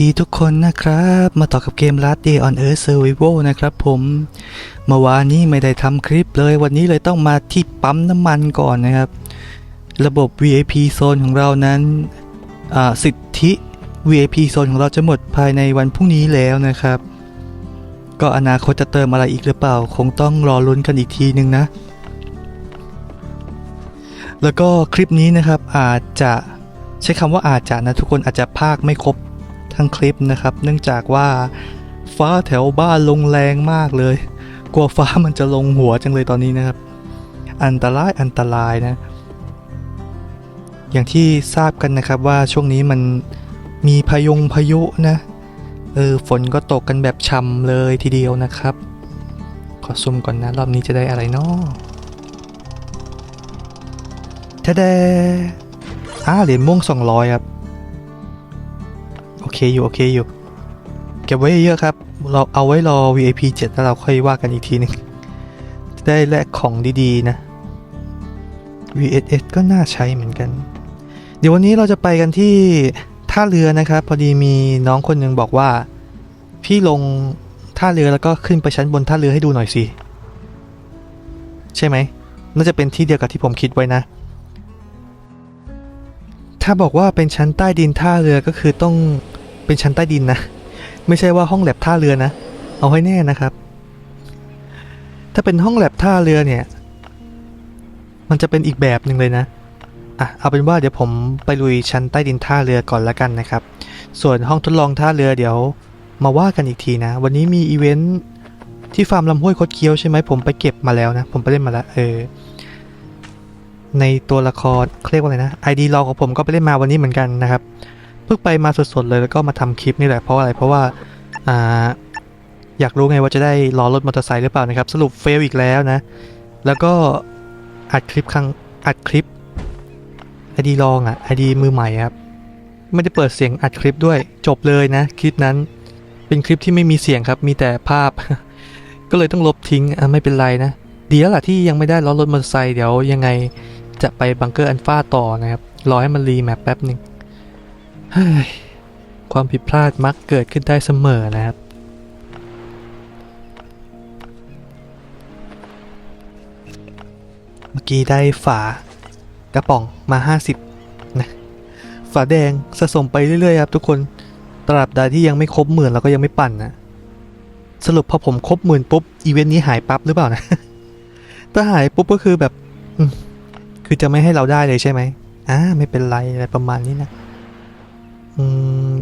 ดีทุกคนนะครับ มาต่อกับเกม Last Day on Earth Survival นะครับผมเมื่อวานนี้ไม่ได้ทำคลิปเลยวันนี้เลยต้องมาที่ปั๊มน้ำมันก่อนนะครับ ระบบ VIP โซนของเรานั้นสิทธิ VIP โซนของเราจะหมดภายในวันพรุ่งนี้แล้วนะครับ ก็อนาคตจะเติมอะไรอีกหรือเปล่า คงต้องรอลุ้นกันอีกทีนึงนะ แล้วก็คลิปนี้นะครับอาจจะใช้คำว่าอาจจะนะทุกคนอาจจะภาคไม่ครบ ทั้งคลิปนะครับ เนื่องจากว่าฟ้าแถวบ้านลงแรงมากเลย กลัวฟ้ามันจะลงหัวจังเลยตอนนี้นะครับ อันตรายอันตรายนะ อย่างที่ทราบกันนะครับว่าช่วงนี้มันมีพายงพายุนะ เออฝนก็ตกกันแบบช่ำเลยทีเดียวนะครับ ขอซุ่มก่อนนะ รอบนี้จะได้อะไรเนาะทะเดอ่าเหรียญม่วง200ครับ โอเคอยู่โอเคอยู่ เก็บไว้เยอะครับ เราเอาไว้รอ VIP 7 แล้วเราค่อยว่ากันอีกทีหนึง จะได้แลกของดีๆนะ VSS ก็น่าใช้เหมือนกัน เดี๋ยววันนี้เราจะไปกันที่ท่าเรือนะครับ พอดีมีน้องคนหนึ่งบอกว่า พี่ลงท่าเรือแล้วก็ขึ้นไปชั้นบนท่าเรือให้ดูหน่อยสิ ใช่ไหมน่าจะเป็นที่เดียวกับที่ผมคิดไว้นะ ถ้าบอกว่าเป็นชั้นใต้ดินท่าเรือก็คือต้อง เป็นชั้นใต้ดินนะ ไม่ใช่ว่าห้องแลบท่าเรือนะ เอาให้แน่นะครับ ถ้าเป็นห้องแลบท่าเรือเนี่ย มันจะเป็นอีกแบบหนึ่งเลยนะอะเอาเป็นว่าเดี๋ยวผมไปลุยชั้นใต้ดินท่าเรือก่อนละกันนะครับ ส่วนห้องทดลองท่าเรือเดี๋ยวมาว่ากันอีกทีนะ วันนี้มีอีเวนท์ที่ฟาร์มลำห้วยคดเคี้ยวใช่ไหมผมไปเก็บมาแล้วนะ ผมไปเล่นมาแล้วเออในตัวละครเขาเรียกว่าอะไรนะ ID ลองของผมก็ไปเล่นมาวันนี้เหมือนกันนะครับ พิ่งไปมาสดๆเลยแล้วก็มาทำคลิปนี่แหละเพราะอะไรเพราะว่าอ่าอยากรู้ไงว่าจะได้รอรถมอเตอร์ไซค์หรือเปล่านะครับ สรุปเฟลอีกแล้วนะ แล้วก็อัดคลิปครั้งอัดคลิป ID ลองอะ ID มือใหม่ครับไม่ได้เปิดเสียงอัดคลิปด้วยจบเลยนะ คลิปนั้นเป็นคลิปที่ไม่มีเสียงครับมีแต่ภาพ ก็เลยต้องลบทิ้งอะไม่เป็นไรนะดีแล้วล่ะที่ยังไม่ได้ล้อรถมอเตอร์ไซค์เดี๋ยวยังไงจะไปบังเกอร์อันฟ้าต่อนะครับรอให้มันรีแมปแป๊บหนึ่ง ความผิดพลาดมักเกิดขึ้นได้เสมอนะครับ เมื่อกี้ได้ฝากระป๋องมา 50 นะ ฝาแดงสะสมไปเรื่อยๆครับทุกคน ตราบใดที่ยังไม่ครบหมื่นเราก็ยังไม่ปั่นนะ สรุปพอผมครบหมื่นปุ๊บ อีเวนต์นี้หายปั๊บหรือเปล่านะ ถ้าหายปุ๊บก็คือแบบ คือจะไม่ให้เราได้เลยใช่ไหมอ่าไม่เป็นไรอะไรประมาณนี้นะ อืม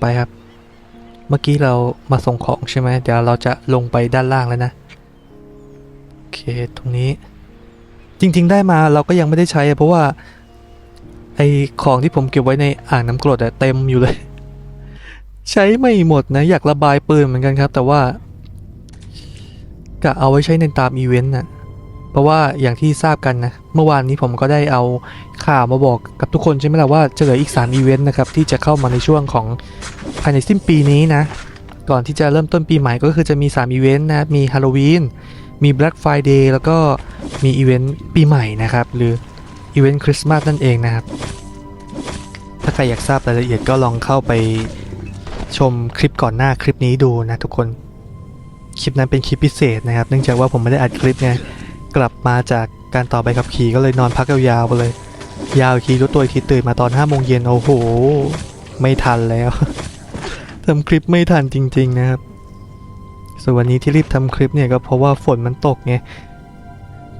ไปครับ เมื่อกี้เรามาส่งของใช่ไหม เดี๋ยวเราจะลงไปด้านล่างแล้วนะ โอเค ตรงนี้ จริง ๆ ได้มาเราก็ยังไม่ได้ใช้ เพราะว่า ไอของที่ผมเก็บไว้ในอ่างน้ำกรดอะเต็มอยู่เลย ใช้ไม่หมดนะ อยากระบายปืนเหมือนกันครับ แต่ว่ากะเอาไว้ใช้ในตามอีเวนต์น่ะ เพราะว่าอย่างที่ทราบกันนะ เมื่อวานนี้ผมก็ได้เอาข่าวมาบอกกับทุกคนใช่ไหมล่ะว่าจะเหลืออีก 3 อีเวนต์นะครับ ที่จะเข้ามาในช่วงของภายในสิ้นปีนี้นะ ก่อนที่จะเริ่มต้นปีใหม่ก็คือจะมี 3 อีเวนต์นะมีฮาโลวีนมี Black Friday แล้วก็มีอีเวนต์ปีใหม่นะครับ หรืออีเวนต์คริสต์มาสนั่นเองนะครับ ถ้าใครอยากทราบรายละเอียดก็ลองเข้าไปชมคลิปก่อนหน้าคลิปนี้ดูนะทุกคน คลิปนั้นเป็นคลิปพิเศษนะครับ เนื่องจากว่าผมไม่ได้อัดคลิปไง กลับมาจากการต่อใบขับขี่ก็เลยนอนพักยาวๆไปเลย ยาวอีกทีรู้ตัวอีกทีตื่นมาตอน5โมงเย็นโอ้โห ไม่ทันแล้วทำคลิปไม่ทันจริง ๆนะครับ ส่วนวันนี้ที่รีบทำคลิปเนี่ยก็เพราะว่าฝนมันตกไง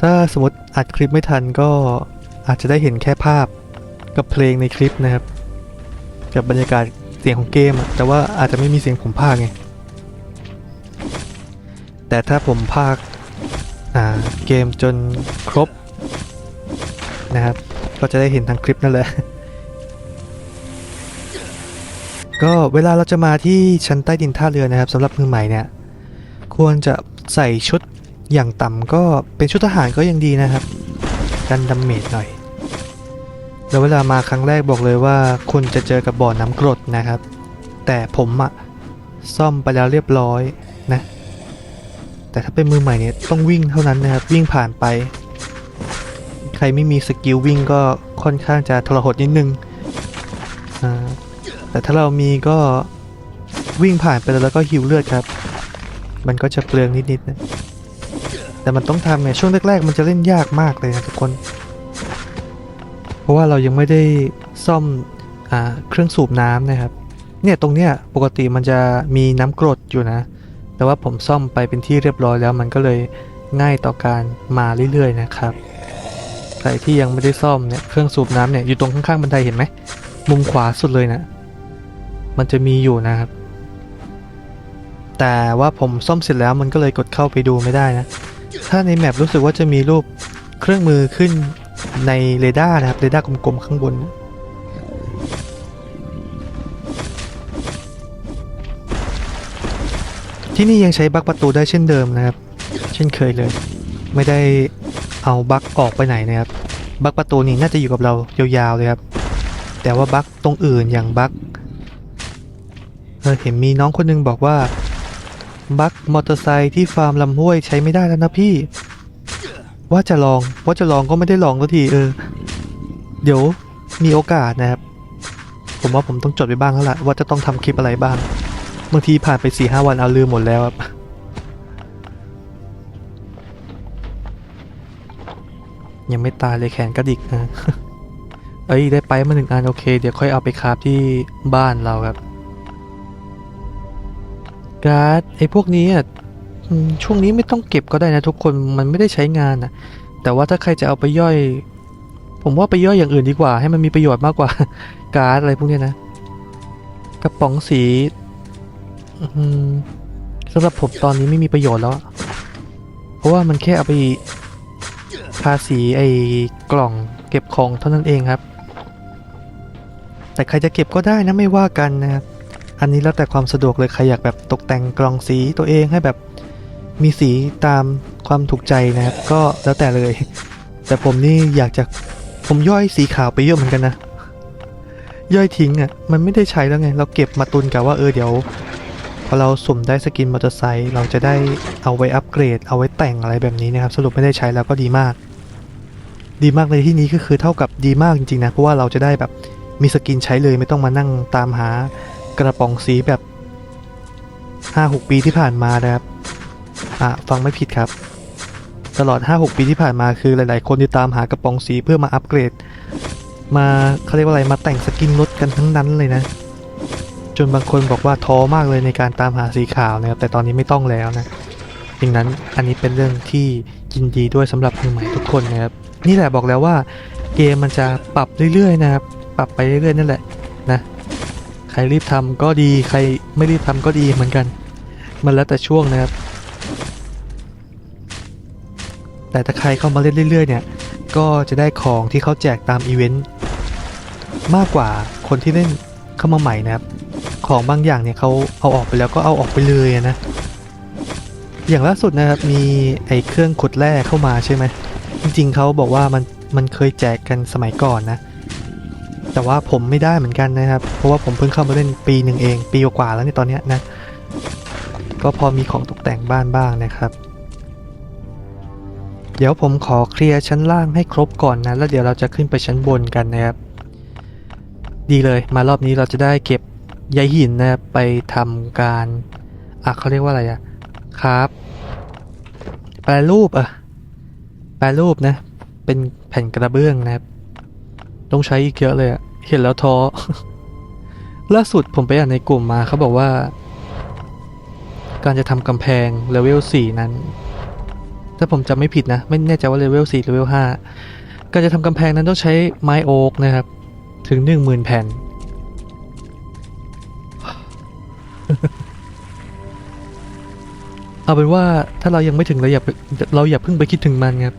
ถ้าสมมติอัดคลิปไม่ทันก็อาจจะได้เห็นแค่ภาพกับเพลงในคลิปนะครับ กับบรรยากาศเสียงของเกมแต่ว่าอาจจะไม่มีเสียงผมพากไงแต่ถ้าผมพาก เกมจนครบนะครับ ก็จะได้เห็นทางคลิปนั่นแหละ ก็เวลาเราจะมาที่ชั้นใต้ดินท่าเรือนะครับสำหรับมือใหม่เนี่ย ควรจะใส่ชุดอย่างต่ำก็เป็นชุดทหารก็ยังดีนะครับ กันดาเมจหน่อย แล้วเวลามาครั้งแรกบอกเลยว่า คุณจะเจอกับบ่อน้ำกรดนะครับ แต่ผมอะซ่อมไปแล้วเรียบร้อยนะ แต่ถ้าเป็นมือใหม่เนี่ยต้องวิ่งเท่านั้นนะครับวิ่งผ่านไป ใครไม่มีสกิลวิ่งก็ค่อนข้างจะทรหดนิดนึงแต่ถ้าเรามีก็วิ่งผ่านไปแล้วก็ฮิวเลือดครับ มันก็จะเปลืองนิดๆนะแต่มันต้องทำไงช่วงแรกๆมันจะเล่นยากมากเลยนะทุกคน เพราะว่าเรายังไม่ได้ซ่อมอเครื่องสูบน้ำนะครับ เนี่ยตรงเนี้ยปกติมันจะมีน้ำกรดอยู่นะ แต่ว่าผมซ่อมไปเป็นที่เรียบร้อยแล้วมันก็เลยง่ายต่อการมาเรื่อยๆนะครับ ใครที่ยังไม่ได้ซ่อมเนี่ยเครื่องสูบน้ำเนี่ยอยู่ตรงข้างๆบันไดเห็นไหมมุมขวาสุดเลยนะมันจะมีอยู่นะครับ แต่ว่าผมซ่อมเสร็จแล้วมันก็เลยกดเข้าไปดูไม่ได้นะ ถ้าในแมปรู้สึกว่าจะมีรูปเครื่องมือขึ้นในเรดาร์นะครับเรดาร์กลมๆข้างบน ที่นี่ยังใช้บั๊กประตูได้เช่นเดิมนะครับ เช่นเคยเลย ไม่ได้เอาบั๊กออกไปไหนนะครับบั๊กประตูนี่น่าจะอยู่กับเรายาวๆเลยครับ แต่ว่าบั๊กตรงอื่นอย่างบั๊กเออเห็นมีน้องคนนึงบอกว่าบั๊กมอเตอร์ไซค์ที่ฟาร์มลำห้วยใช้ไม่ได้แล้วนะพี่ ว่าจะลองว่าจะลองก็ไม่ได้ลองสักทีเออ เดี๋ยวมีโอกาสนะครับ ผมว่าผมต้องจดไว้บ้างแล้วล่ะว่าจะต้องทำคลิปอะไรบ้าง บางทีผ่านไปสี่ห้าวันเอาลืมหมดแล้วครับยังไม่ตายเลยแขนกระดิกนะเอ้ยได้ไปมาหนึ่งอันโอเค เดี๋ยวค่อยเอาไปคราฟที่บ้านเราครับ การ์ดไอ้พวกนี้อะช่วงนี้ไม่ต้องเก็บก็ได้นะทุกคนมันไม่ได้ใช้งานนะแต่ว่าถ้าใครจะเอาไปย่อย ผมว่าไปย่อยอย่างอื่นดีกว่า ให้มันมีประโยชน์มากกว่า การ์ดอะไรพวกนี้นะ กระป๋องสี อืมสำหรับผมตอนนี้ไม่มีประโยชน์แล้วอะเพราะว่ามันแค่เอาไปทาสีไอ้กล่องเก็บของเท่านั้นเองครับ แต่ใครจะเก็บก็ได้นะไม่ว่ากันนะครับ อันนี้แล้วแต่ความสะดวกเลยใครอยากแบบตกแต่งกล่องสีตัวเองให้แบบมีสีตามความถูกใจนะครับ ก็แล้วแต่เลย แต่ผมนี่อยากจะผมย่อยสีขาวไปเยอะเหมือนกันนะ ย่อยทิ้งอะ่ะมันไม่ได้ใช้แล้วไง เราเก็บมาตุนกับว่าเออเดี๋ยว พอเราสุ่มได้สกินมอเตอร์ไซค์เราจะได้เอาไว้อัปเกรด เอาไว้แต่งอะไรแบบนี้นะครับ สรุปไม่ได้ใช้แล้วก็ดีมาก ดีมากในที่นี้ก็คือเท่ากับดีมากจริงๆนะ เพราะว่าเราจะได้แบบมีสกินใช้เลยไม่ต้องมานั่งตามหากระป๋องสีแบบ 5-6 ปีที่ผ่านมานะครับ อะ ฟังไม่ผิดครับ ตลอด 5-6 ปีที่ผ่านมาคือหลายๆ คนที่ตามหากระป๋องสีเพื่อมาอัปเกรด มาเขาเรียกว่าอะไรมาแต่งสกินรถกันทั้งนั้นเลยนะ จนบางคนบอกว่าท้อมากเลยในการตามหาสีขาวนะครับแต่ตอนนี้ไม่ต้องแล้วนะดังนั้นอันนี้เป็นเรื่องที่ยินดีด้วยสำหรับมือใหม่ทุกคนนะครับนี่แหละบอกแล้วว่าเกมมันจะปรับเรื่อยๆนะครับปรับไปเรื่อยๆนั่นแหละนะใครรีบทำก็ดีใครไม่รีบทำก็ดีเหมือนกัน มันแล้วแต่ช่วงนะครับ แต่ถ้าใครเข้ามาเล่นเรื่อย ๆ เนี่ย ก็จะได้ของที่เขาแจกตามอีเวนต์มากกว่าคนที่เล่นเข้ามาใหม่นะครับ ของบางอย่างเนี่ยเขาเอาออกไปแล้วก็เอาออกไปเลยนะ อย่างล่าสุดนะครับมีไอ้เครื่องขุดแร่เข้ามาใช่ไหมจริงๆเขาบอกว่ามันมันเคยแจกกันสมัยก่อนนะ แต่ว่าผมไม่ได้เหมือนกันนะครับ เพราะว่าผมเพิ่งเข้ามาเล่นปีหนึ่งเอง ปีกว่าแล้วในตอนเนี้ยนะ ก็พอมีของตกแต่งบ้านบ้างนะครับ เดี๋ยวผมขอเคลียร์ชั้นล่างให้ครบก่อนนะ แล้วเดี๋ยวเราจะขึ้นไปชั้นบนกันนะครับ ดีเลยมารอบนี้เราจะได้เก็บ ใยหินนะไปทำการอะเขาเรียกว่าอะไรอะครับแปรรูปอะแปรรูปนะ เป็นแผ่นกระเบื้องนะครับ ต้องใช้อีกเยอะเลยอะเห็นแล้วท้อล่าสุดผมไปอ่านในกลุ่มมาเขาบอกว่า การจะทำกำแพงเลเวล4นั้น ถ้าผมจำไม่ผิดนะ ไม่แน่ใจว่าเลเวล4เลเวล5การจะทำกำแพงนั้นต้องใช้ไม้โอ๊กนะครับ ถึง 10,000 แผ่น เอาเป็นว่าถ้าเรายังไม่ถึงเราอย่าเราอย่าเพิ่งไปคิดถึงมันครับ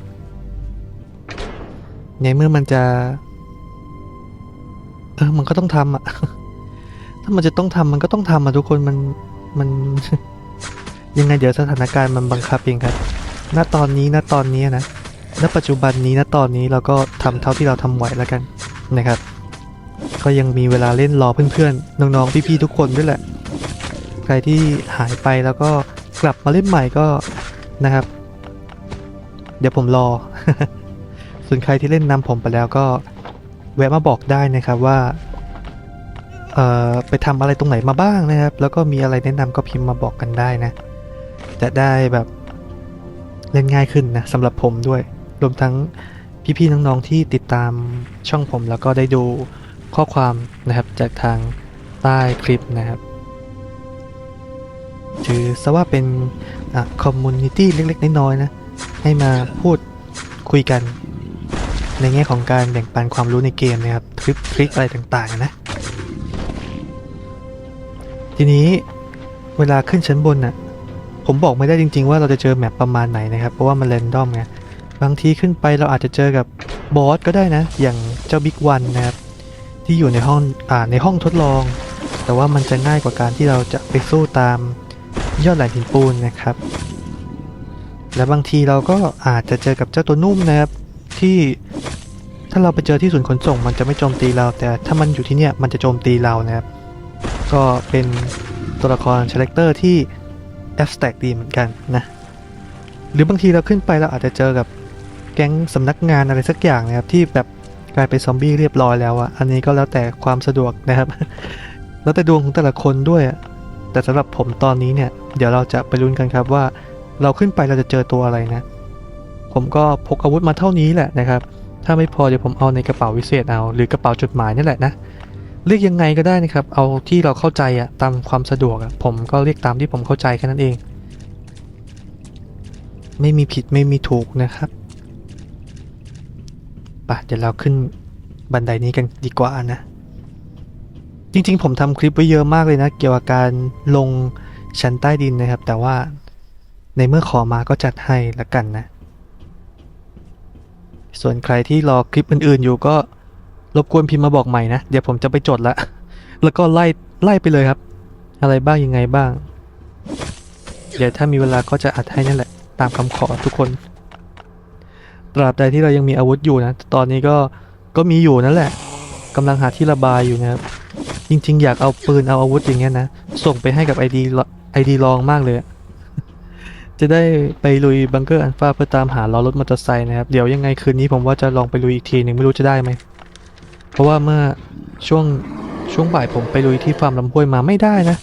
ในเมื่อมันจะ เออมันก็ต้องทำอะ ถ้ามันจะต้องทำมันก็ต้องทำอะทุกคนมันมัน ยังไงเดี๋ยวสถานการณ์มันบังคับเองครับ ณ ตอนนี้ ณ ตอนนี้นะ ณ ปัจจุบันนี้ ณ ตอนนี้เราก็ทำเท่าที่เราทำไหวแล้วกันนะครับ ก็ยังมีเวลาเล่นรอเพื่อนๆ น้องๆ พี่ๆ ทุกคนด้วยแหละ ใครที่หายไปแล้วก็กลับมาเล่นใหม่ก็นะครับ เดี๋ยวผมรอ ส่วนใครที่เล่นนำผมไปแล้วก็แวะมาบอกได้นะครับว่าเออไปทำอะไรตรงไหนมาบ้างนะครับ แล้วก็มีอะไรแนะนำก็พิมพ์มาบอกกันได้นะ จะได้แบบเล่นง่ายขึ้นนะสำหรับผมด้วย รวมทั้งพี่ๆน้องๆที่ติดตามช่องผมแล้วก็ได้ดูข้อความนะครับจากทางใต้คลิปนะครับ ถือซะว่าเป็นคอมมูนิตี้เล็กๆน้อยๆนะ ให้มาพูดคุยกัน ในแง่ของการแบ่งปันความรู้ในเกมนะครับทริปทริคอะไรต่างๆนะ ทีนี้เวลาขึ้นชั้นบนน่ะผมบอกไม่ได้จริง ๆ ว่าเราจะเจอแมปประมาณไหนนะครับ เพราะว่ามันเรนดอมไงบางทีขึ้นไปเราอาจจะเจอกับบอสก็ได้นะ อย่างเจ้าบิ๊กวันนะครับ ที่อยู่ในห้องอ่าในห้องทดลอง แต่ว่ามันจะง่ายกว่าการที่เราจะไปสู้ตาม ยอดแหลมหินปูนนะครับ และบางทีเราก็อาจจะเจอกับเจ้าตัวนุ่มนะครับ ที่ถ้าเราไปเจอที่ศูนย์ขนส่ง มันจะไม่โจมตีเรา แต่ถ้ามันอยู่ที่เนี่ยมันจะโจมตีเรานะครับ ก็เป็นตัวละครคาแรคเตอร์ที่แอฟสแต็กดีเหมือนกันนะหรือบางทีเราขึ้นไปเราอาจจะเจอกับแก๊งสำนักงานอะไรสักอย่างนะครับที่แบบกลายเป็นซอมบี้เรียบร้อยแล้วอะอันนี้ก็แล้วแต่ความสะดวกนะครับ แล้วแต่ดวงของแต่ละคนด้วยอะ แต่สำหรับผมตอนนี้เนี่ย เดี๋ยวเราจะไปลุ้นกันครับว่า เราขึ้นไปเราจะเจอตัวอะไรนะ ผมก็พกอาวุธมาเท่านี้แหละนะครับ ถ้าไม่พอเดี๋ยวผมเอาในกระเป๋าวิเศษเอา หรือกระเป๋าจดหมายนี่แหละนะเรียกยังไงก็ได้นะครับ เอาที่เราเข้าใจอะตามความสะดวกอะผมก็เรียกตามที่ผมเข้าใจแค่นั้นเอง ไม่มีผิดไม่มีถูกนะครับปะเดี๋ยวเราขึ้นบันไดนี้กันดีกว่านะ จริงๆ ผมทำคลิปไว้เยอะมากเลยนะ เกี่ยวกับการลงชั้นใต้ดินนะครับ แต่ว่าในเมื่อขอมาก็จัดให้ละกันนะ ส่วนใครที่รอคลิปอื่นๆอยู่ก็รบกวนพิมพ์มาบอกใหม่นะ เดี๋ยวผมจะไปจดละ แล้วก็ไล่ไล่ไปเลยครับ อะไรบ้างยังไงบ้าง เดี๋ยวถ้ามีเวลาก็จะอัดให้นั่นแหละ ตามคำขอทุกคน ตราบใดที่เรายังมีอาวุธอยู่นะ ตอนนี้ก็ก็มีอยู่นั่นแหละกำลังหาที่ระบายอยู่นะครับ จริง ๆ อยากเอาปืนเอาอาวุธอย่างเงี้ยนะ ส่งไปให้กับไอดีไอดีลองมากเลย จะได้ไปลุยบังเกอร์อันฟ้าเพื่อตามหาล้อรถมอเตอร์ไซค์นะครับ เดี๋ยวยังไงคืนนี้ผมว่าจะลองไปลุยอีกทีหนึ่งไม่รู้จะได้ไหม เพราะว่าเมื่อช่วงช่วงบ่ายผมไปลุยที่ฟาร์มลำห้วยมาไม่ได้นะ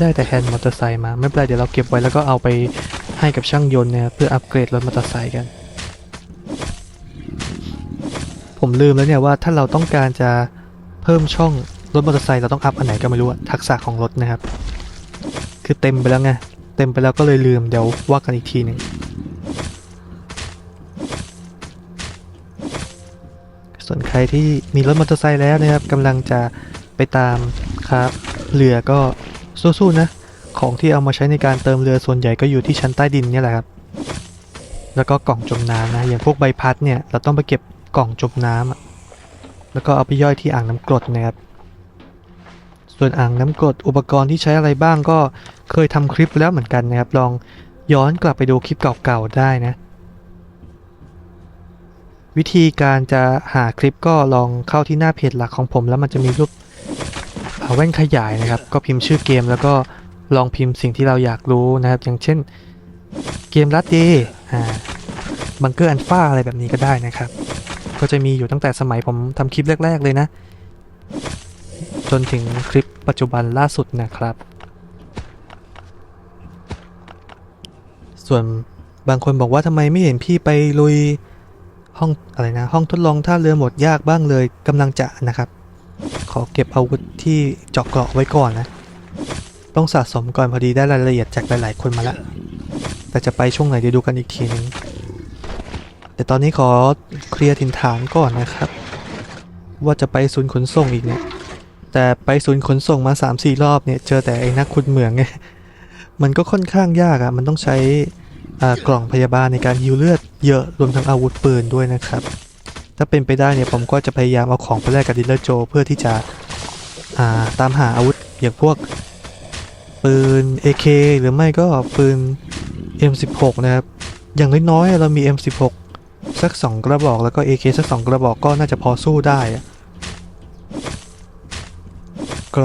ได้แต่แฮนด์มอเตอร์ไซค์มาไม่เป็นไรเดี๋ยวเราเก็บไว้แล้วก็เอาไปให้กับช่างยนต์นะครับเพื่ออัปเกรดรถมอเตอร์ไซค์กัน ผมลืมแล้วเนี่ยว่าถ้าเราต้องการจะเพิ่มช่อง รถมอเตอร์ไซค์เราต้องอัพอันไหนก็ไม่รู้ทักษะของรถนะครับ คือเต็มไปแล้วไง เต็มไปแล้วก็เลยลืมเดี๋ยวว่ากันอีกทีหนึ่งส่วนใครที่มีรถมอเตอร์ไซค์แล้วนะครับกำลังจะไปตามครับเรือก็สู้ๆนะ ของที่เอามาใช้ในการเติมเรือส่วนใหญ่ก็อยู่ที่ชั้นใต้ดินนี่แหละครับ แล้วก็กล่องจมน้ำนะ อย่างพวกใบพัดเนี่ยเราต้องไปเก็บกล่องจมน้ำแล้วก็เอาไปย่อยที่อ่างน้ำกรดนะครับ ส่วนอ่างน้ำกรดอุปกรณ์ที่ใช้อะไรบ้างก็เคยทำคลิปแล้วเหมือนกันนะครับ ลองย้อนกลับไปดูคลิปเก่าๆได้นะ วิธีการจะหาคลิปก็ลองเข้าที่หน้าเพจหลักของผม แล้วมันจะมีรูปแว่นขยายนะครับ ก็พิมพ์ชื่อเกมแล้วก็ลองพิมพ์สิ่งที่เราอยากรู้นะครับ อย่างเช่นเกมรัดเดย์บังเกอร์อันฟ้าอะไรแบบนี้ก็ได้นะครับ ก็จะมีอยู่ตั้งแต่สมัยผมทำคลิปแรก ๆ เลยนะ จนถึงคลิปปัจจุบันล่าสุดนะครับ ส่วนบางคนบอกว่าทำไมไม่เห็นพี่ไปลุยห้องอะไรนะห้องทดลองท่าเรือหมดยากบ้างเลยกำลังจะนะครับ ขอเก็บอาวุธที่เจาะเกราะไว้ก่อนนะ ต้องสะสมก่อนพอดีได้รายละเอียดจากหลายๆคนมาแล้วแต่จะไปช่วงไหนเดี๋ยวดูกันอีกทีนึงแต่ตอนนี้ขอเคลียร์ถิ่นฐานก่อนนะครับ ว่าจะไปศูนย์ขนส่งอีกเนี่ย แต่ไปศูนย์ขนส่งมา 3-4 รอบเนี่ย เจอแต่ไอ้นักขุดเหมืองไง มันก็ค่อนข้างยากอะ่ะ มันต้องใช้อ่ากล่องพยาบาลในการฮิวเลือดเยอะรวมทั้งอาวุธปืนด้วยนะครับ ถ้าเป็นไปได้เนี่ยผมก็จะพยายามเอาของไปแลกกับดิลเลอร์โจ เพื่อที่จะอ่าตามหาอาวุธอย่างพวกปืน AK หรือไม่ก็ปืน M16 นะครับ อย่างน้อยๆเรามี M16 สัก 2 กระบอกแล้วก็ AK สัก 2 กระบอกก็น่าจะพอสู้ได้อะ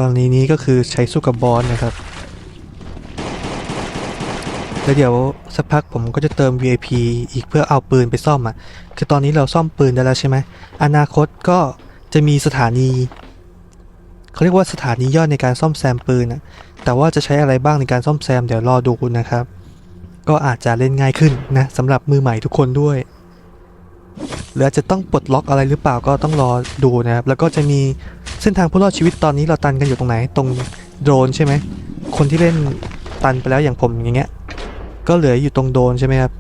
รณีนี้ก็คือใช้สู้กับบอสนะครับ แล้วเดี๋ยวสักพักผมก็จะเติม VIP อีกเพื่อเอาปืนไปซ่อมอะ คือตอนนี้เราซ่อมปืนได้แล้วใช่ไหม อนาคตก็จะมีสถานีเขาเรียกว่าสถานีย่อยในการซ่อมแซมปืนอะ แต่ว่าจะใช้อะไรบ้างในการซ่อมแซมเดี๋ยวรอดูนะครับ ก็อาจจะเล่นง่ายขึ้นนะสำหรับมือใหม่ทุกคนด้วยหรืออาจจะต้องปลดล็อกอะไรหรือเปล่าก็ต้องรอดูนะครับ แล้วก็จะมี เส้นทางผู้รอดชีวิตตอนนี้เราตันกันอยู่ตรงไหน ตรงโดรนใช่ไหม คนที่เล่นตันไปแล้วอย่างผมอย่างเงี้ย ก็เหลืออยู่ตรงโดนใช่ไหมครับ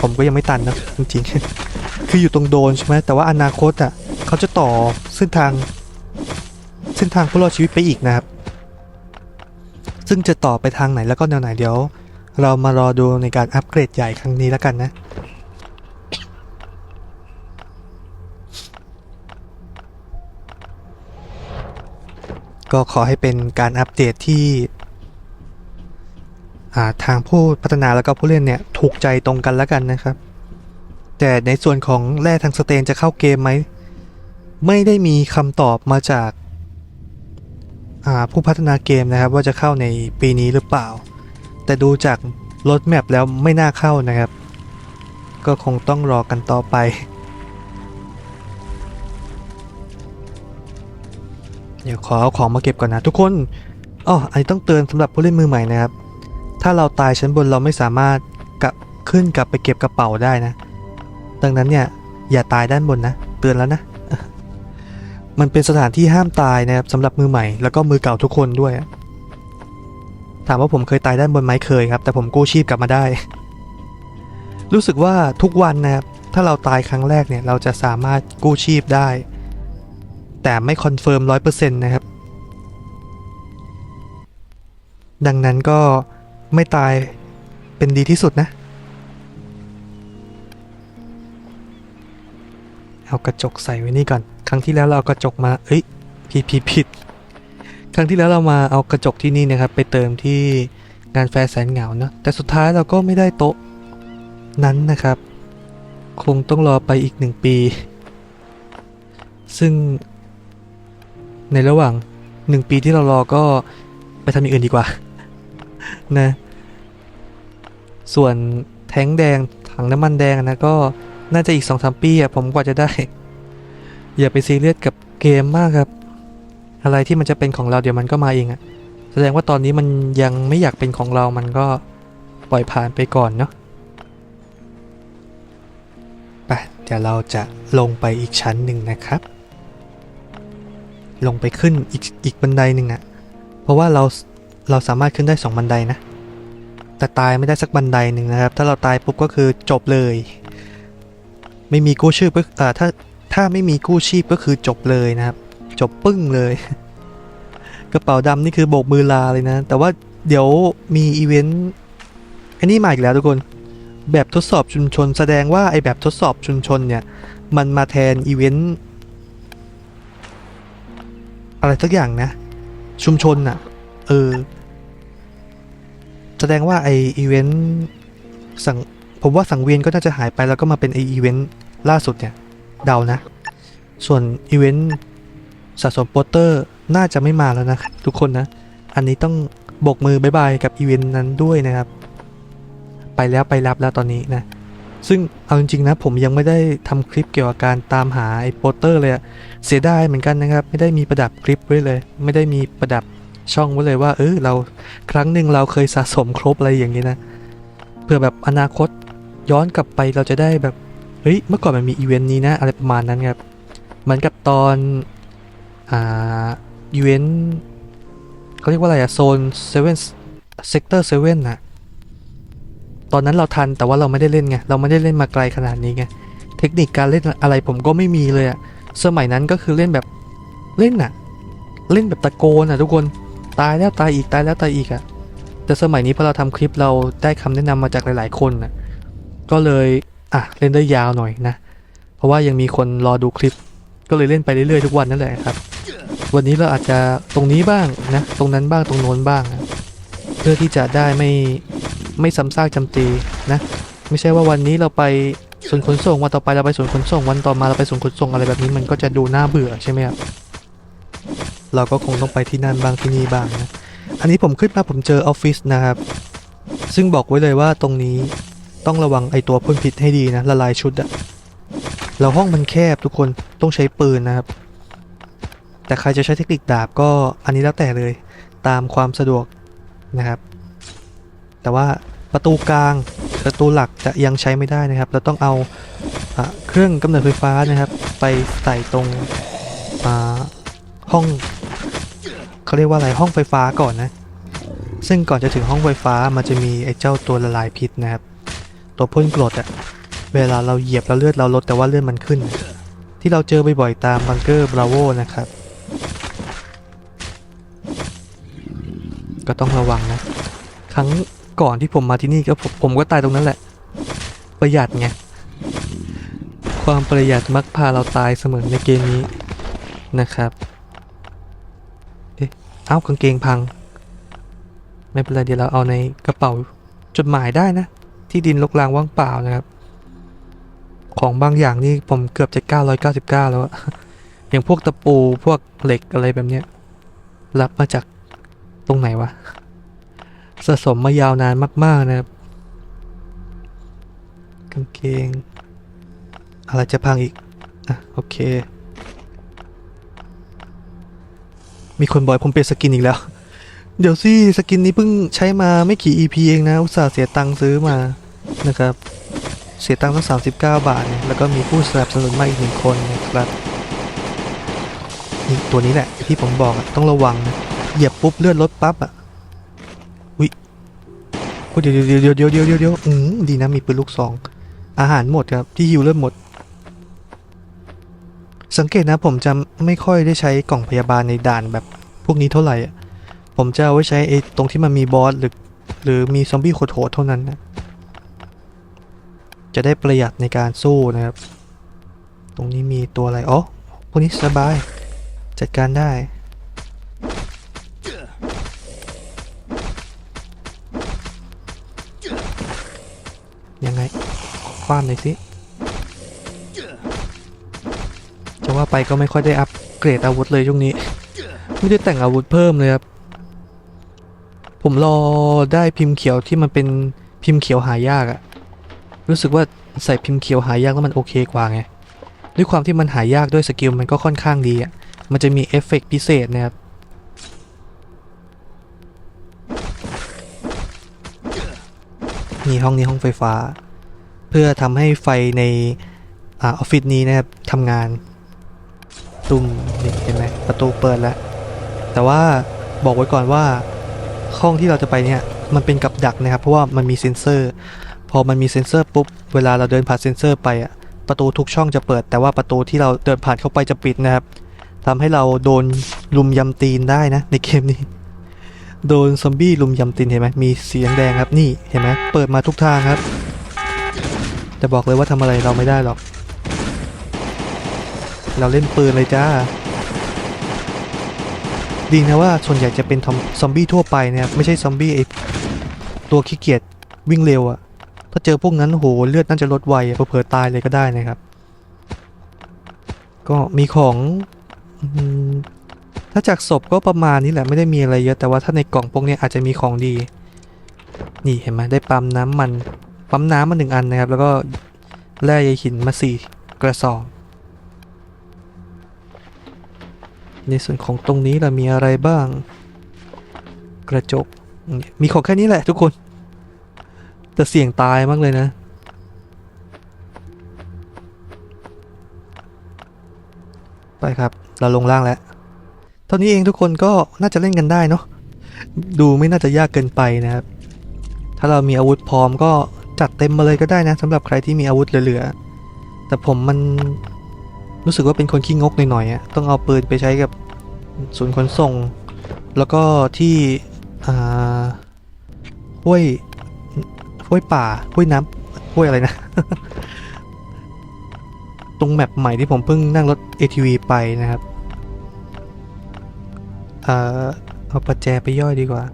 ผมก็ยังไม่ตันนะจริงๆ คืออยู่ตรงโดนใช่ไหมแต่ว่าอนาคตอะเขาจะต่อเส้นทาง เส้นทางผู้รอดชีวิตไปอีกนะครับ ซึ่งจะต่อไปทางไหนแล้วก็แนวไหนเดี๋ยว เรามารอดูในการอัปเกรดใหญ่ครั้งนี้แล้วกันนะ ก็ขอให้เป็นการอัปเดตที่ทางผู้พัฒนาแล้วก็ผู้เล่นเนี่ยถูกใจตรงกันแล้วกันนะครับ แต่ในส่วนของแร่ทางสเตนจะเข้าเกมไหม ไม่ได้มีคำตอบมาจากาผู้พัฒนาเกมนะครับ ว่าจะเข้าในปีนี้หรือเปล่า แต่ดูจากรถแมพแล้วไม่น่าเข้านะครับ ก็คงต้องรอกันต่อไป เดี๋ยวขอเอาของมาเก็บก่อนนะทุกคนอ๋ออันนี้ต้องเตือนสำหรับผู้เล่นมือใหม่นะครับ ถ้าเราตายชั้นบนเราไม่สามารถกลับขึ้นกลับไปเก็บกระเป๋าได้นะ ดังนั้นเนี่ยอย่าตายด้านบนนะ เตือนแล้วนะ มันเป็นสถานที่ห้ามตายนะครับสำหรับมือใหม่แล้วก็มือเก่าทุกคนด้วย ถามว่าผมเคยตายด้านบนไหมเคยครับ แต่ผมกู้ชีพกลับมาได้ รู้สึกว่าทุกวันนะครับถ้าเราตายครั้งแรกเนี่ยเราจะสามารถกู้ชีพได้ แต่ไม่คอนเฟิร์มร้อยเปอร์เซ็นต์นะครับ ดังนั้นก็ไม่ตายเป็นดีที่สุดนะ เอากระจกใส่ไว้นี่ก่อน ครั้งที่แล้วเราเอากระจกมา เอ้ยผิดผิดผิด ครั้งที่แล้วเรามาเอากระจกที่นี่นะครับ ไปเติมที่งานแฟร์แสนเหงาเนาะ แต่สุดท้ายเราก็ไม่ได้โต๊ะนั้นนะครับ คงต้องรอไปอีกหนึ่งปี ซึ่ง ในระหว่างหนึ่งปีที่เรารอก็ไปทำอย่างอื่นดีกว่า นะ ส่วนแท้งแดงถังน้ำมันแดงนะก็น่าจะอีกสองสามปีอะผมกว่าจะได้ อย่าไปซีเรียสกับเกมมากครับ อะไรที่มันจะเป็นของเราเดี๋ยวมันก็มาเองอะแสดงว่าตอนนี้มันยังไม่อยากเป็นของเรามันก็ปล่อยผ่านไปก่อนเนาะไปเดี๋ยวเราจะลงไปอีกชั้นหนึ่งนะครับ ลงไปขึ้นอีกอีกบันไดหนึ่งอะเพราะว่าเราเราสามารถขึ้นได้สองบันไดนะ แต่ตายไม่ได้สักบันไดหนึ่งนะครับ ถ้าเราตายปุ๊บก็คือจบเลย ไม่มีกู้ชีพก็อ่าถ้าถ้าไม่มีกู้ชีพก็คือจบเลยนะครับ จบปึ้งเลย กระเป๋าดำนี่คือโบกมือลาเลยนะ แต่ว่าเดี๋ยวมีอีเวนต์อันนี้มาอีกแล้วทุกคน แบบทดสอบชุมชน แสดงว่าไอแบบทดสอบชุมชนเนี่ย มันมาแทนอีเวนต์ อะไรสักอย่างนะ ชุมชนน่ะ เออ แสดงว่าไออีเวนต์สังผมว่าสังเวียนก็น่าจะหายไปแล้วก็มาเป็นไออีเวนต์ล่าสุดเนี่ย เดานะ ส่วนอีเวนต์สะสมโปสเตอร์น่าจะไม่มาแล้วนะ ทุกคนนะ อันนี้ต้องโบกมือบายบายกับอีเวนต์นั้นด้วยนะครับ ไปแล้วไปรับแล้วตอนนี้นะ ซึ่งเอาจริงๆนะผมยังไม่ได้ทำคลิปเกี่ยวกับการตามหาไอ้โปสเตอร์เลยอะเสียดายเหมือนกันนะครับ ไม่ได้มีประดับคลิปไว้เลย ไม่ได้มีประดับช่องไว้เลยว่า เออเราครั้งหนึ่งเราเคยสะสมครบอะไรอย่างนี้นะเพื่อแบบอนาคตย้อนกลับไปเราจะได้แบบเฮ้ยเมื่อก่อนมันมีอีเวนต์นี้นะอะไรประมาณนั้นครับเหมือนกับตอนอ่าอีเวนต์เขาเรียกว่าอะไรอะโซนเซเว่นเซกเตอร์เซเว่นนะ ตอนนั้นเราทันแต่ว่าเราไม่ได้เล่นไงเราไม่ได้เล่นมาไกลขนาดนี้ไงเทคนิคการเล่นอะไรผมก็ไม่มีเลยอะสมัยนั้นก็คือเล่นแบบเล่นน่ะเล่นแบบตะโกนอะทุกคนตายแล้วตายอีกตายแล้วตายอีกอะแต่สมัยนี้พอเราทำคลิปเราได้คำแนะนำมาจากหลาย ๆ คนน่ะก็เลยอะเล่นได้ยาวหน่อยนะ เพราะว่ายังมีคนรอดูคลิป ก็เลยเล่นไปเรื่อยๆทุกวันนั่นแหละครับ วันนี้เราอาจจะตรงนี้บ้างนะ ตรงนั้นบ้างตรงโน้นบ้างนะเพื่อที่จะได้ไม่ ไม่ซ้ำซากจำเจนะ ไม่ใช่ว่าวันนี้เราไปศูนขนส่งวันต่อไปเราไปศูนขนส่งวันต่อมาเราไปศูนขนส่งอะไรแบบนี้มันก็จะดูน่าเบื่อใช่ไหมครับเราก็คงต้องไปที่นั่นบางที่นี่บางนะอันนี้ผมขึ้นมาผมเจอออฟฟิศนะครับ ซึ่งบอกไว้เลยว่าตรงนี้ต้องระวังไอตัวพ่นพิษให้ดีนะละลายชุดอะแล้วห้องมันแคบทุกคนต้องใช้ปืนนะครับ แต่ใครจะใช้เทคนิคดาบก็อันนี้แล้วแต่เลยตามความสะดวกนะครับ แต่ว่าประตูกลางประตูหลักจะยังใช้ไม่ได้นะครับ เราต้องเอาอเครื่องกำเนิดไฟฟ้านะครับ ไปใส่ตรงห้องเขาเรียกว่าอะไรห้องไฟฟ้าก่อนนะ ซึ่งก่อนจะถึงห้องไฟฟ้ามันจะมีไอ้เจ้าตัวละลายพิษนะครับ ตัวพ่นกรดอะเวลาเราเหยียบแล้วเลือดเราลดแต่ว่าเลือดมันขึ้น ที่เราเจอบ่อยๆตามบังเกอร์บราโวนะครับ ก็ต้องระวังนะครั้ง ก่อนที่ผมมาที่นี่ก็ผมผมก็ตายตรงนั้นแหละ ประหยัดไง ความประหยัดมักพาเราตายเสมอในเกมนี้นะครับ เอ๊ะ เอ้ากางเกงพัง ไม่เป็นไรเดี๋ยวเราเอาในกระเป๋าจดหมายได้นะ ที่ดินลกลางว่างเปล่านะครับ ของบางอย่างนี่ผมเกือบจะ 999 แล้วอะอย่างพวกตะปูพวกเหล็กอะไรแบบเนี้ยรับมาจากตรงไหนวะ สะสมมายาวนานมาก ๆ นะครับ กางเกง อะไรจะพังอีก อะ โอเค มีคนบอกให้ผมเปลี่ยนสกินอีกแล้ว เดี๋ยวสิสกินนี้เพิ่งใช้มาไม่กี่ EP เองนะ อุตส่าห์เสียตังค์ซื้อมานะครับ เสียตังค์ตั้ง39บาทเนี่ยแล้วก็มีผู้สนับสนุนมาอีกหนึ่งคนนะครับนี่ตัวนี้แหละที่ผมบอกต้องระวังนะเหยียบปุ๊บเลือดลดปั๊บอะ โอุ๊ยเดี๋ยวเดี๋ยวเดี๋ยวเดี๋ยวเดี๋ยวเดี๋ยวเดี๋ยวอืมดีนะมีปืนลูกซอง อาหารหมดครับที่ฮิวเริ่มหมด สังเกตนะผมจะไม่ค่อยได้ใช้กล่องพยาบาลในด่านแบบพวกนี้เท่าไหร่อะผมจะเอาไว้ใช้ไอ้ตรงที่มันมีบอสหรือหรือมีซอมบี้โหดๆเท่านั้นนะจะได้ประหยัดในการสู้นะครับ ตรงนี้มีตัวอะไร อ๋อ พวกนี้สบาย จัดการได้ คว้ามหน่อยสิจะว่าไปก็ไม่ค่อยได้อัปเกรดอาวุธเลยช่วงนี้ ไม่ได้แต่งอาวุธเพิ่มเลยครับ ผมรอได้พิมพ์เขียวที่มันเป็นพิมพ์เขียวหายากอะรู้สึกว่าใส่พิมพ์เขียวหายากแล้วมันโอเคกว่าไงด้วยความที่มันหายากด้วยสกิลมันก็ค่อนข้างดีอะมันจะมีเอฟเฟกต์พิเศษนะครับนี่ห้องนี้ห้องไฟฟ้า เพื่อทำให้ไฟในออฟฟิศนี้นะครับทำงาน ตุ่มนี่เห็นไหมประตูเปิดแล้ว แต่ว่าบอกไว้ก่อนว่าห้องที่เราจะไปเนี่ยมันเป็นกับดักนะครับ เพราะว่ามันมีเซ็นเซอร์ พอมันมีเซ็นเซอร์ปุ๊บเวลาเราเดินผ่านเซ็นเซอร์ไปอะประตูทุกช่องจะเปิด แต่ว่าประตูที่เราเดินผ่านเข้าไปจะปิดนะครับทำให้เราโดนลุมยำตีนได้นะ ในเกมนี้ โดนซอมบี้ลุมยำตีนเห็นไหมมีเสียงแดงครับนี่เห็นไหมเปิดมาทุกทางครับ แต่บอกเลยว่าทำอะไรเราไม่ได้หรอก เราเล่นปืนเลยจ้า ดีนะว่าส่วนใหญ่จะเป็นทอมซอมบี้ทั่วไปนะครับไม่ใช่ซอมบี้ไอตัวขี้เกียจวิ่งเร็วอะถ้าเจอพวกนั้นโหเลือดน่าจะลดไวอะเผลอตายเลยก็ได้นะครับ ก็มีของถ้าจากศพก็ประมาณนี้แหละไม่ได้มีอะไรเยอะแต่ว่าถ้าในกล่องพวกนี้อาจจะมีของดี นี่เห็นไหมได้ปั๊มน้ำมัน ปั๊มน้ำมาหนึ่งอันนะครับ แล้วก็แร่ใยหินมาสี่กระสอบ ในส่วนของตรงนี้เรามีอะไรบ้าง กระจก มีของแค่นี้แหละทุกคน แต่เสี่ยงตายมากเลยนะ ไปครับ เราลงล่างแล้วเท่านี้เองทุกคนก็น่าจะเล่นกันได้เนาะดูไม่น่าจะยากเกินไปนะครับ ถ้าเรามีอาวุธพร้อมก็ จัดเต็มมาเลยก็ได้นะสำหรับใครที่มีอาวุธเหลือๆแต่ผมมันรู้สึกว่าเป็นคนขี้งกหน่อยๆอะต้องเอาปืนไปใช้กับศูนย์ขนส่ง แล้วก็ที่ห้วยห้วยป่าห้วยน้ำห้วยอะไรนะ ตรงแมปใหม่ที่ผมเพิ่งนั่งรถ ATV ไปนะครับ เอ่อเอาประแจไปย่อยดีกว่า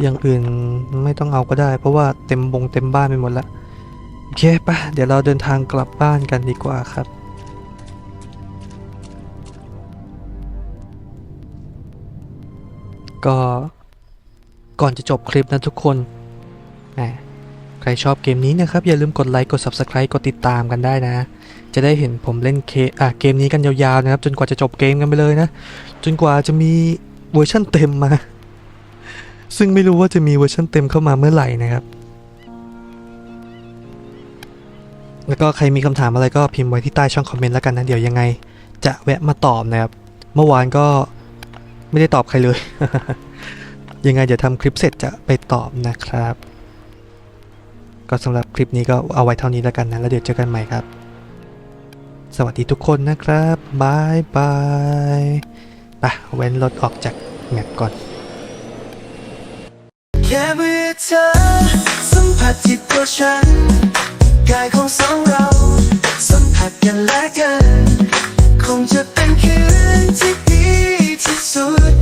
อย่างอื่นไม่ต้องเอาก็ได้ เพราะว่าเต็มบงเต็มบ้านไปหมดละโอเคปะเดี๋ยวเราเดินทางกลับบ้านกันดีกว่าครับก็ก่อนจะจบคลิปนะทุกคนแหมใครชอบเกมนี้นะครับ อย่าลืมกดไลค์ กด Subscribe กดติดตามกันได้นะ จะได้เห็นผมเล่นเคอะเกมนี้กันยาวๆนะครับ จนกว่าจะจบเกมกันไปเลยนะ จนกว่าจะมีเวอร์ชั่นเต็มมา ซึ่งไม่รู้ว่าจะมีเวอร์ชันเต็มเข้ามาเมื่อไหร่นะครับ แล้วก็ใครมีคำถามอะไรก็พิมพ์ไว้ที่ใต้ช่องคอมเมนต์แล้วกันนะ เดี๋ยวยังไง จะแวะมาตอบนะครับ เมื่อวานก็ไม่ได้ตอบใครเลย ยังไงเดี๋ยวทำคลิปเสร็จจะไปตอบนะครับ ก็สำหรับคลิปนี้ก็เอาไว้เท่านี้แล้วกันนะ แล้วเดี๋ยวเจอกันใหม่ครับ สวัสดีทุกคนนะครับบายบายไปเว้นรถออกจากแมปก่อน แค่เมื่อเธอ สัมผัสที่ตัวฉัน กายของสองเรา สัมผัสกันและกัน คงจะเป็นคืนที่ดีที่สุด